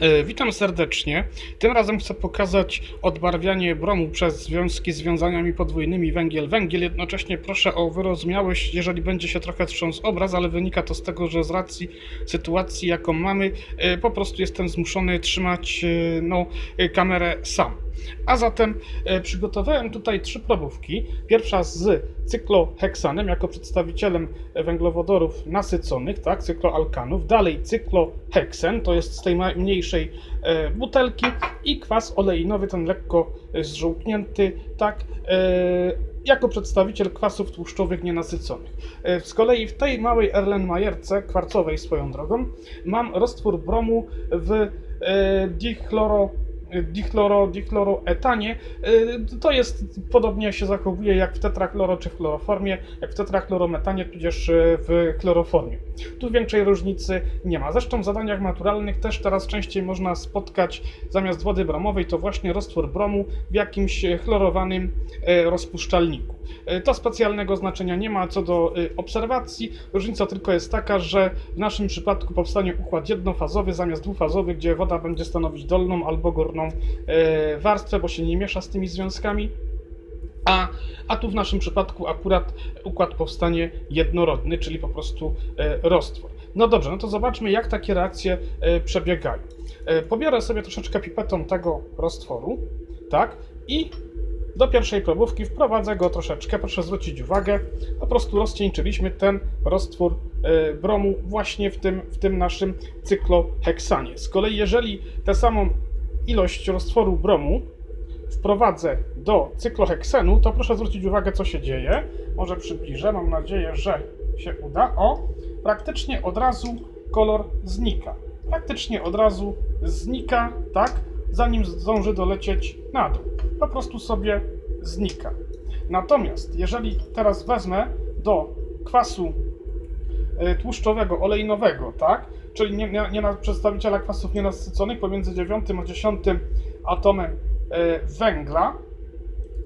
E, Witam serdecznie. Tym razem chcę pokazać odbarwianie bromu przez związki z wiązaniami podwójnymi węgiel-węgiel. Jednocześnie proszę o wyrozumiałość, jeżeli będzie się trochę trząsł obraz, ale wynika to z tego, że z racji sytuacji, jaką mamy, e, po prostu jestem zmuszony trzymać e, no, kamerę sam. A zatem e, przygotowałem tutaj trzy probówki. Pierwsza z cykloheksanem jako przedstawicielem węglowodorów nasyconych, tak, cykloalkanów. Dalej cykloheksen, to jest z tej mniejszej e, butelki i kwas oleinowy, ten lekko zżółknięty, tak, e, jako przedstawiciel kwasów tłuszczowych nienasyconych. Z kolei w tej małej Erlenmayerce, kwarcowej swoją drogą, mam roztwór bromu w dichloro dichloro, dichloroetanie. Y, To jest podobnie się zachowuje jak w tetrachloro czy w chloroformie, jak w tetrachlorometanie, tudzież y, w chloroformie. Tu większej różnicy nie ma. Zresztą w zadaniach maturalnych też teraz częściej można spotkać zamiast wody bromowej to właśnie roztwór bromu w jakimś chlorowanym y, rozpuszczalniku. To specjalnego znaczenia nie ma co do obserwacji. Różnica tylko jest taka, że w naszym przypadku powstanie układ jednofazowy zamiast dwufazowy, gdzie woda będzie stanowić dolną albo górną e, warstwę, bo się nie miesza z tymi związkami. A, a tu w naszym przypadku akurat układ powstanie jednorodny, czyli po prostu e, roztwór. No dobrze, no to zobaczmy, jak takie reakcje e, przebiegają. Pobiorę sobie troszeczkę pipetą tego roztworu, tak, i do pierwszej probówki wprowadzę go troszeczkę. Proszę zwrócić uwagę, po prostu rozcieńczyliśmy ten roztwór bromu właśnie w tym, w tym naszym cykloheksanie. Z kolei, jeżeli tę samą ilość roztworu bromu wprowadzę do cykloheksenu, to proszę zwrócić uwagę, co się dzieje. Może przybliżę, mam nadzieję, że się uda. O, praktycznie od razu kolor znika. Praktycznie od razu znika, tak, zanim zdąży dolecieć na dół. Po prostu sobie znika. Natomiast jeżeli teraz wezmę do kwasu e, tłuszczowego, olejnowego, tak? Czyli nie, nie, nie na przedstawiciela kwasów nienasyconych pomiędzy 9 a 10 atomem e, węgla,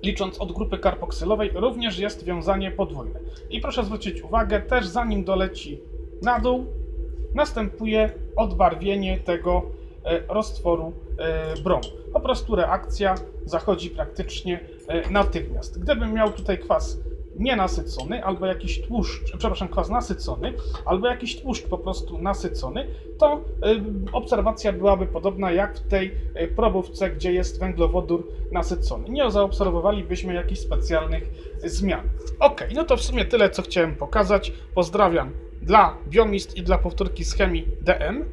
licząc od grupy karboksylowej, również jest wiązanie podwójne. I proszę zwrócić uwagę, też zanim doleci na dół, następuje odbarwienie tego e, roztworu e, bromu. Po prostu reakcja zachodzi praktycznie natychmiast. Gdybym miał tutaj kwas nienasycony, albo jakiś tłuszcz, przepraszam, kwas nasycony, albo jakiś tłuszcz po prostu nasycony, to y, obserwacja byłaby podobna jak w tej y, probówce, gdzie jest węglowodór nasycony. Nie zaobserwowalibyśmy jakichś specjalnych zmian. Ok, no to w sumie tyle, co chciałem pokazać. Pozdrawiam dla Biomist i dla powtórki z chemii DM.